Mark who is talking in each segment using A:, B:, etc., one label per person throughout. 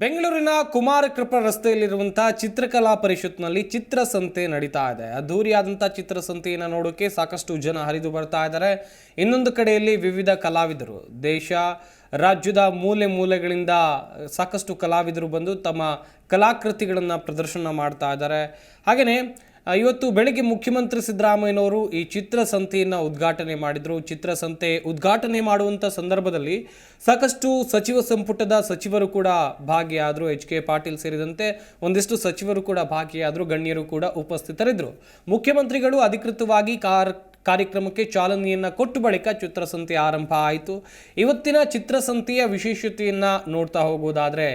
A: ಬೆಂಗಳೂರಿನ ಕುಮಾರಕೃಪ ರಸ್ತೆಯಲ್ಲಿರುವಂತಹ ಚಿತ್ರಕಲಾ ಪರಿಷತ್ನಲ್ಲಿ ಚಿತ್ರಸಂತೆ ನಡೀತಾ ಇದೆ. ಅದ್ದೂರಿಯಾದಂಥ ಚಿತ್ರಸಂತೆಯನ್ನು ನೋಡೋಕೆ ಸಾಕಷ್ಟು ಜನ ಹರಿದು ಬರ್ತಾ ಇದ್ದಾರೆ. ಇನ್ನೊಂದು ಕಡೆಯಲ್ಲಿ ವಿವಿಧ ಕಲಾವಿದರು, ದೇಶ, ರಾಜ್ಯದ ಮೂಲೆ ಮೂಲೆಗಳಿಂದ ಸಾಕಷ್ಟು ಕಲಾವಿದರು ಬಂದು ತಮ್ಮ ಕಲಾಕೃತಿಗಳನ್ನು ಪ್ರದರ್ಶನ ಮಾಡ್ತಾ ಇದ್ದಾರೆ. ಹಾಗೆಯೇ ಇವತ್ತು ಬೆಳಗ್ಗೆ ಮುಖ್ಯಮಂತ್ರಿ ಸಿದ್ದರಾಮಯ್ಯನವರು ಈ ಚಿತ್ರಸಂತೆಯನ್ನು ಉದ್ಘಾಟನೆ ಮಾಡಿದರು. ಚಿತ್ರಸಂತೆ ಉದ್ಘಾಟನೆ ಮಾಡುವಂಥ ಸಂದರ್ಭದಲ್ಲಿ ಸಾಕಷ್ಟು ಸಚಿವ ಸಂಪುಟದ ಸಚಿವರು ಕೂಡ ಭಾಗಿಯಾದರು. ಎಚ್ ಕೆ ಪಾಟೀಲ್ ಸೇರಿದಂತೆ ಒಂದಿಷ್ಟು ಸಚಿವರು ಕೂಡ ಭಾಗಿಯಾದರು. ಗಣ್ಯರು ಕೂಡ ಉಪಸ್ಥಿತರಿದ್ದರು ಮುಖ್ಯಮಂತ್ರಿಗಳು ಅಧಿಕೃತವಾಗಿ ಕಾರ್ ಕಾರ್ಯಕ್ರಮಕ್ಕೆ ಚಾಲನೆಯನ್ನು ಕೊಟ್ಟು ಬಳಿಕ ಚಿತ್ರಸಂತೆ ಆರಂಭ ಆಯಿತು. ಇವತ್ತಿನ ಚಿತ್ರಸಂತೆಯ ವಿಶೇಷತೆಯನ್ನು ನೋಡ್ತಾ ಹೋಗೋದಾದರೆ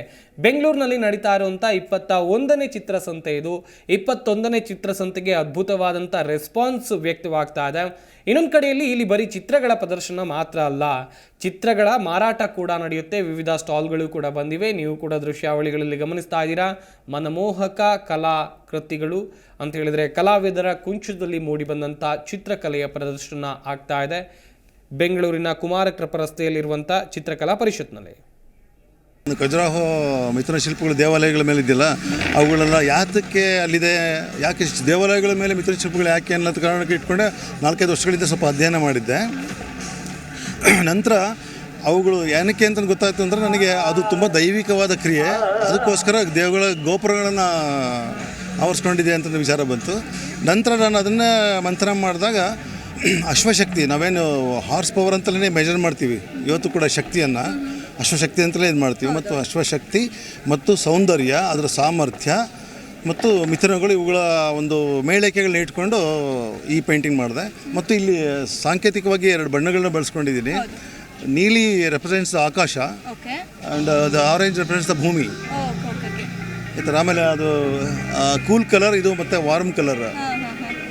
A: ಬೆಂಗಳೂರಿನಲ್ಲಿ ನಡೀತಾ ಇರುವಂಥ ಇಪ್ಪತ್ತ ಒಂದನೇ ಚಿತ್ರಸಂತೆ ಇದು. ಇಪ್ಪತ್ತೊಂದನೇ ಚಿತ್ರಸಂತೆಗೆ ಅದ್ಭುತವಾದಂಥ ರೆಸ್ಪಾನ್ಸ್ ವ್ಯಕ್ತವಾಗ್ತಾ ಇದೆ. ಇನ್ನೊಂದು ಕಡೆಯಲ್ಲಿ ಇಲ್ಲಿ ಬರೀ ಚಿತ್ರಗಳ ಪ್ರದರ್ಶನ ಮಾತ್ರ ಅಲ್ಲ, ಚಿತ್ರಗಳ ಮಾರಾಟ ಕೂಡ ನಡೆಯುತ್ತೆ. ವಿವಿಧ ಸ್ಟಾಲ್ಗಳು ಕೂಡ ಬಂದಿವೆ. ನೀವು ಕೂಡ ದೃಶ್ಯಾವಳಿಗಳಲ್ಲಿ ಗಮನಿಸ್ತಾ ಇದ್ದೀರಾ. ಮನಮೋಹಕ ಕಲಾ ಕೃತಿಗಳು ಅಂತ ಹೇಳಿದರೆ ಕಲಾವಿದರ ಕುಂಚದಲ್ಲಿ ಮೂಡಿಬಂದಂಥ ಚಿತ್ರಕಲೆಯ ಪ್ರದರ್ಶನ ಆಗ್ತಾ ಇದೆ. ಬೆಂಗಳೂರಿನ ಕುಮಾರಕೃಪ ರಸ್ತೆಯಲ್ಲಿರುವಂಥ ಚಿತ್ರಕಲಾ ಪರಿಷತ್ನಲ್ಲಿ.
B: ಖಜುರಾಹೋ ಮಿಥುನ ಶಿಲ್ಪಗಳು ದೇವಾಲಯಗಳ ಮೇಲೆ ಇದ್ದಿಲ್ಲ. ಅವುಗಳೆಲ್ಲ ಯಾತಕ್ಕೆ ಅಲ್ಲಿದೆ? ಯಾಕೆ ದೇವಾಲಯಗಳ ಮೇಲೆ ಮಿಥುನ ಶಿಲ್ಪಗಳು ಯಾಕೆ ಅನ್ನೋದು ಕಾರಣಕ್ಕೆ ಇಟ್ಕೊಂಡೆ ನಾಲ್ಕೈದು ವರ್ಷಗಳಿಂದ ಸ್ವಲ್ಪ ಅಧ್ಯಯನ ಮಾಡಿದ್ದೆ. ನಂತರ ಅವುಗಳು ಏನಕ್ಕೆ ಅಂತ ಗೊತ್ತಾಯ್ತು ಅಂದರೆ ನನಗೆ ಅದು ತುಂಬ ದೈವಿಕವಾದ ಕ್ರಿಯೆ. ಅದಕ್ಕೋಸ್ಕರ ದೇವಗಳ ಗೋಪುರಗಳನ್ನು ಆವರಿಸ್ಕೊಂಡಿದೆ ಅಂತ ವಿಚಾರ ಬಂತು. ನಂತರ ನಾನು ಅದನ್ನು ಮಂಥನ ಮಾಡಿದಾಗ ಅಶ್ವಶಕ್ತಿ, ನಾವೇನು ಹಾರ್ಸ್ ಪವರ್ ಅಂತಲೇ ಮೆಜರ್ ಮಾಡ್ತೀವಿ. ಇವತ್ತು ಕೂಡ ಶಕ್ತಿಯನ್ನು. ಅಶ್ವಶಕ್ತಿ ಅಂತಲೇ ಇದು ಮಾಡ್ತೀವಿ. ಮತ್ತು ಅಶ್ವಶಕ್ತಿ ಮತ್ತು ಸೌಂದರ್ಯ ಅದರ ಸಾಮರ್ಥ್ಯ ಮತ್ತು ಮಿಥುನಗಳು ಇವುಗಳ ಒಂದು ಮೇಳೈಕೆಗಳನ್ನ ಇಟ್ಕೊಂಡು ಈ ಪೇಂಟಿಂಗ್ ಮಾಡಿದೆ. ಮತ್ತು ಇಲ್ಲಿ ಸಾಂಕೇತಿಕವಾಗಿ ಎರಡು ಬಣ್ಣಗಳನ್ನ ಬಳಸ್ಕೊಂಡಿದ್ದೀನಿ. ನೀಲಿ represents the
C: Akash
B: and the orange represents the ಭೂಮಿ. ಈ ಥರ ಆಮೇಲೆ ಅದು ಕೂಲ್ ಕಲರ್ ಇದು ಮತ್ತು ವಾರ್ಮ್ ಕಲರ್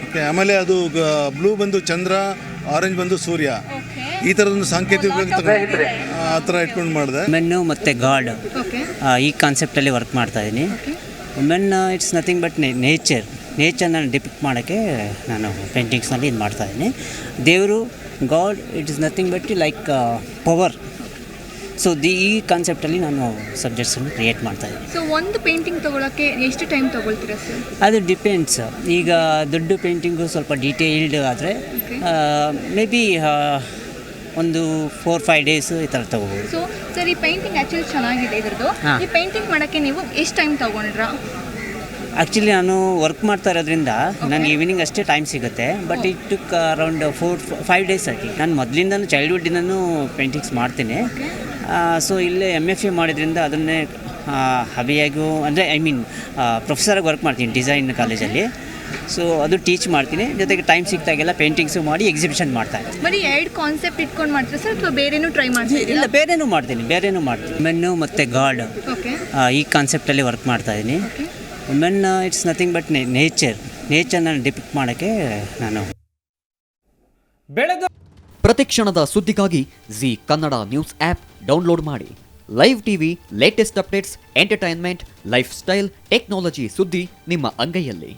B: ಓಕೆ ಆಮೇಲೆ ಅದು ಬ್ಲೂ ಬಂದು ಚಂದ್ರ ಆರೆಂಜ್ ಬಂದು ಸೂರ್ಯ. ಈ ಥರದೊಂದು ಸಾಂಕೇತಿಕ ಆ ಥರ ಇಟ್ಕೊಂಡು ಮಾಡಿದೆ.
D: ಮೆನ್ನು ಮತ್ತು ಗಾಡ್
C: ಓಕೆ
D: ಈ ಕಾನ್ಸೆಪ್ಟಲ್ಲಿ ವರ್ಕ್ ಮಾಡ್ತಾ ಇದ್ದೀನಿ mean it's nothing but nature ನೇಚರ್ನ depict ಮಾಡೋಕ್ಕೆ ನಾನು ಪೇಂಟಿಂಗ್ಸ್ನಲ್ಲಿ ಇದು ಮಾಡ್ತಾ ಇದ್ದೀನಿ ದೇವರು god it is nothing but like power so the ಈ ಕಾನ್ಸೆಪ್ಟಲ್ಲಿ ನಾನು ಸಬ್ಜೆಕ್ಟ್ಸನ್ನು ಕ್ರಿಯೇಟ್ ಮಾಡ್ತಾ ಇದ್ದೀನಿ
C: ಸೊ ಒಂದು ಪೇಂಟಿಂಗ್ ತಗೊಳಕ್ಕೆ ಎಷ್ಟು ಟೈಮ್ ತಗೊಳ್ತೀರಾ ಸರ್
D: ಅದು ಡಿಪೆಂಡ್ಸ್ ಈಗ ದೊಡ್ಡ ಪೇಂಟಿಂಗು ಸ್ವಲ್ಪ ಡೀಟೇಲ್ಡ್ ಆದರೆ ಮೇ ಬಿ ಒಂದು ಫೋರ್ ಫೈವ್ ಡೇಸ್ ಈ ಥರ ತಗೋಬೋದು.
C: ಸೊ ಸರ್ ಈ ಪೇಂಟಿಂಗ್ ಆ್ಯಕ್ಚುಲಿ ಚೆನ್ನಾಗಿದೆ ಇದ್ರದ್ದು.
D: ಹಾ.
C: ಈ ಪೇಂಟಿಂಗ್ ಮಾಡೋಕ್ಕೆ ನೀವು ಎಷ್ಟು ಟೈಮ್ ತಗೊಂಡ್ರಾ?
D: ಆ್ಯಕ್ಚುಲಿ ನಾನು ವರ್ಕ್ ಮಾಡ್ತಾ ಇರೋದ್ರಿಂದ ನನಗೆ ಈವ್ನಿಂಗ್ ಅಷ್ಟೇ ಟೈಮ್ ಸಿಗುತ್ತೆ. But it took around four five days ಆಗಿ. ನಾನು ಮೊದಲಿಂದನೂ ಚೈಲ್ಡ್ಹುಡ್ಡಿಂದನೂ ಪೇಂಟಿಂಗ್ಸ್ ಮಾಡ್ತೀನಿ. ಸೊ ಇಲ್ಲೇ ಎಂ ಎಫ್ ಎ ಮಾಡಿದ್ರಿಂದ ಅದನ್ನೇ ಹಬಿಯಾಗೂ ಅಂದರೆ ಐ ಮೀನ್ ಪ್ರೊಫೆಸರಾಗಿ ವರ್ಕ್ ಮಾಡ್ತೀನಿ ಡಿಸೈನ್ ಕಾಲೇಜಲ್ಲಿ ಸೊ ಅದು ಟೀಚ್ ಮಾಡ್ತೀನಿ. ಜೊತೆಗೆ ಟೈಮ್ ಸಿಕ್ತಾಗೆಲ್ಲ ಪೇಂಟಿಂಗ್ಸು ಮಾಡಿ ಎಕ್ಸಿಬಿಷನ್ ಮಾಡ್ತಾ ಇದ್ದೀನಿ.
C: ಬರೀ ಎರಡು ಕಾನ್ಸೆಪ್ಟ್ ಇಟ್ಕೊಂಡು ಮಾಡ್ತೀರಾ ಸರ್ ಅಥವಾ ಬೇರೆನೂ ಟ್ರೈ ಮಾಡ್ತೀನಿ
D: ಇಲ್ಲ ಬೇರೆನೂ ಮಾಡ್ತೀನಿ ಬೇರೆನೂ ಮಾಡ್ತೀನಿ. ಮೆನ್ನು ಮತ್ತು ಗಾಡ್
C: ಓಕೆ
D: ಈ ಕಾನ್ಸೆಪ್ಟಲ್ಲಿ ವರ್ಕ್ ಮಾಡ್ತಾ ಇದ್ದೀನಿ. Mean it's nothing but nature ನೇಚರ್ನ depict ಮಾಡೋಕ್ಕೆ ನಾನು
A: ಬೆಳೆದ
E: ಪ್ರತಿಕ್ಷಣದ ಸುದ್ದಿಗಾಗಿ Zee Kannada news app download ಮಾಡಿ. Live TV latest updates entertainment lifestyle technology ಸುದ್ದಿ ನಿಮ್ಮ ಅಂಗೈಯಲ್ಲಿ.